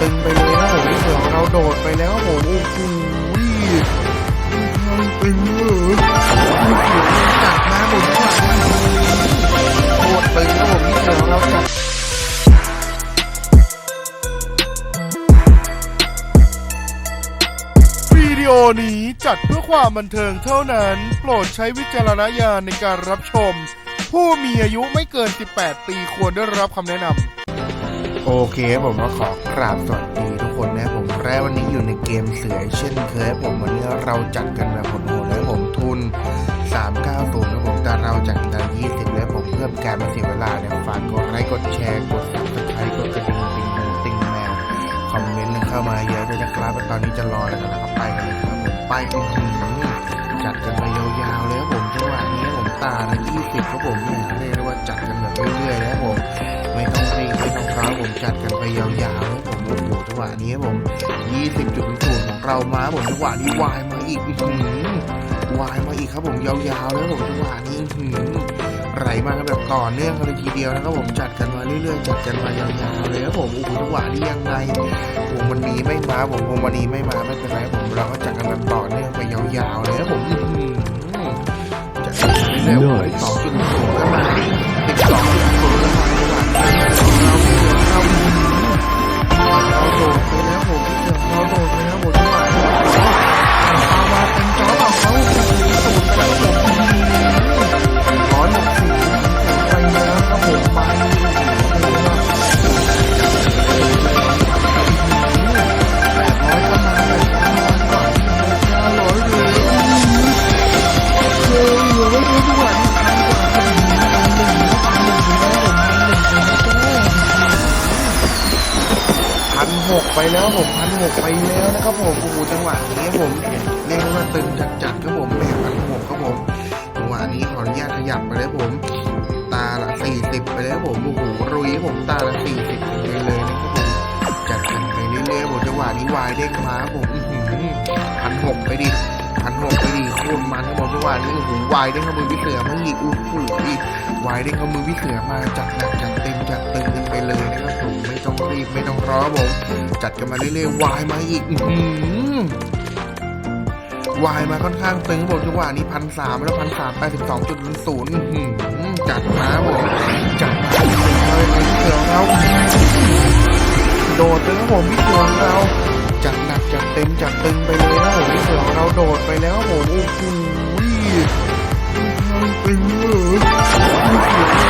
ตึงไปเลยนะผมพี่เสือเราโดดไปแล้วครับผมโอ้โหตึงเลยจัดมาผมจัดโคตรตึงนะผมพี่เสือของเราจัดวิดีโอนี้จัดเพื่อความบันเทิงเท่านั้น โปรดใช้วิจารณญาณในการรับชม ผู้มีอายุไม่เกิน 18 ปีควรได้รับคำแนะนำ โอเคผมก็ขอกราบสวัสดีทุกคนนะผมแรกวันนี้อยู่ในเกมเสือเช่นเคยผมวันนี้เราจัดกันแบบโหดๆแล้วผมทุน 390นะผมแต่เราจัดกัน20แล้วผมเพื่อการม่เสียเวลาเนี่ยฝากกดไลค์กดแชร์กด subscribe กดกระดิ่งติงหูติงแมวคอมเมนต์เข้ามาเยอะด้วยนะครับตอนนี้จะรออะไรกันนะครับไปกันเลยครับผมไปอื้อหือจัดกันไปยาวๆเลยผมจังหวะนี้ผมตาละ20ครับผมเนี่ยเรียกว่าจัดกันแบบเรื่อยๆนะผม จัดกันไปยาวๆผมโอ้โหจังหวะนี้ครับผม20จุดศูนย์ของเรามาผมจังหวะนี้วายมาอีกหือวายมาอีกครับผมยาวๆเลยครับผมจังหวะนี้หือไหลมากันแบบต่อนเนื่องกันเลยทีเดียวนะครับผมจัดกันมาเรื่อยๆจัดกันมายาวๆเลยครับผมโอ้โหจังหวะนี้ยังไงวงวันนี้ไม่มาผมวงวันนี้ไม่มาไม่เป็นไรผมเราก็จัดกันแบบต่อเนื่องไปยาวๆเลยนะผมอื้อหือจัดกันไปเรื่อยๆสอ ไปแล้วผมพันหกไปแล้วนะครับผมโอ้โหจังหวะนี้ผมเรียกว่าตึงจัดๆครับผมแม่พันหกครับผมจังหวะนี้ขออนุญาตขยับไปแล้วผม ตาละสี่สิบไปแล้วผมโอ้โหรุยผมตาละสี่สิบไปเลยนะครับผมจัดกันไปเรื่อยๆผมจังหวะนี้วายเด้งมาครับผมพันหกไปดิพันหกไปดิโคตรมันครับผมจังหวะนี้โอ้โหวายเด้งข้ามือพี่เสือมาอีกโอ้โหวายเด้งข้ามือพี่เสือมาจัดหนักจัดเต็มจัดเตึงกันไปเลยนะครับ ไม่ต้องรีบไม่ต้องรอผมจัดกันมาเรื่อยๆวายมาอีกวายมาค่อนข้างตึงผมจังหวะนี้พันสามแล้วพันสามแปดสิบสองจุดศูนย์จัดมาผมจัดมาเลยพี่เสือของเราโดดเลยครับผมพี่เสือของเราจัดหนักจัดเต็มจัดตึงไปเลยนะผมพี่เสือของเราโดดไปแล้วผมโอ้โหตึงเลย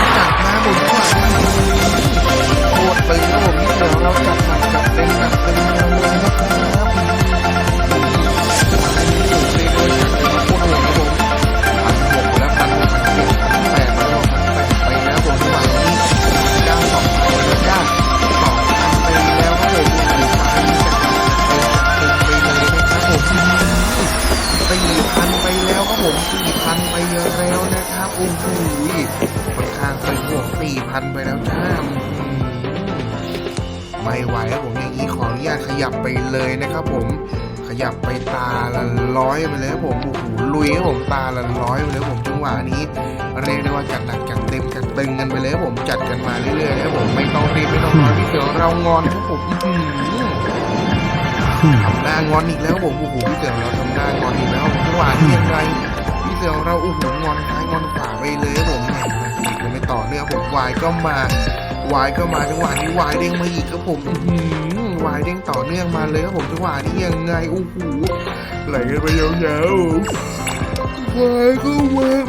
พันไปแล้วจ้ามไม่ไหวครับผมอย่างนี้ขออนุญาตขยับไปเลยนะครับผมขยับไปตาละร้อยไปเลยครับผมโอ้โหลุยครับผมตาละร้อยไปเลยผมจังหวะนี้เรียกได้ว่าจัดหนักจัดเต็มจัดตึงกันไปเลยครับผมจัดกันมาเรื่อยๆนะครับผมไม่ต้องรีบไม่ต้องร้อนพี่เสือเรางอนครับผมอือทำหน้างอนอีกแล้วผมโอ้โหพี่เสือเราทำหน้างอนอีกแล้วจังหวะนี้ยังไงพี่เสือเราโอ้โหงอนซ้ายงอนขวาไปเลยครับผม แหมจัดกันไม่ต่อเนื่องผมวายก็มาวายก็มาจังหวะนี้วายเด้งมาอีกครับผมวายเด้งต่อเนื่องมาเลยครับผมจังหวะนี้ยังไงโอ้โหไหลกันไปยาวๆวายก็วาย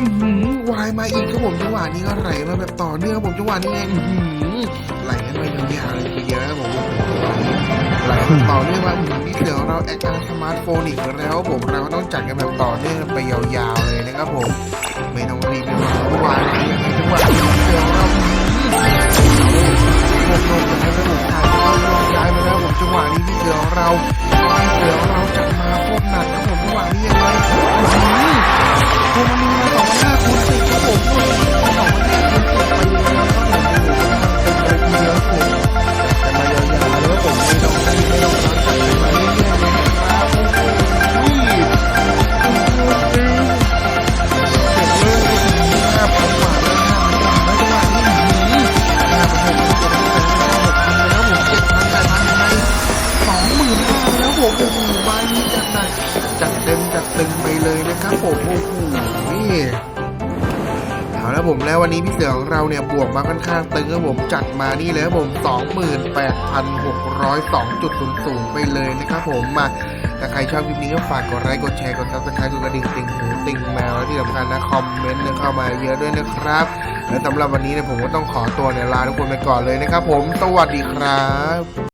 วายมาอีกครับผมจังหวะนี้ก็ไหลมาแบบต่อเนื่องครับผมจังหวะนี้ไงอื้อหือไหลกันไปยาวๆเลยทีเดียวนะครับผมไหลายต่อเนื่องมาอื้อหือพี่เสือเราแอคอารสมาร์ทโฟนอีกแล้วผมเราก็ต้องจัดกันแบบต่อเนื่องไปยาวๆเลยนะครับผมไม่ต้องรีบไม่ต้องรอวายมายังไงจังหวะนี้พี่เสือของเรา เอาแล้วผมแล้ววันนี้พี่เสือของเราเนี่ยบวกมาค่อนข้างตึงครับผมจัดมานี่เลยครับผม 28,602.00 ไปเลยนะครับผมมาถ้าใครชอบคลิปนี้ก็ฝากกดไลค์กดแชร์กดซับสไครต์กดกระดิ่งติ่งหูติ่งแมวและที่สำคัญนะคอมเมนต์เข้ามาเยอะด้วยนะครับ และสำหรับวันนี้เนี่ยผมก็ต้องขอตัวเนี่ยลาทุกคนไปก่อนเลยนะครับผมสวัสดีครับ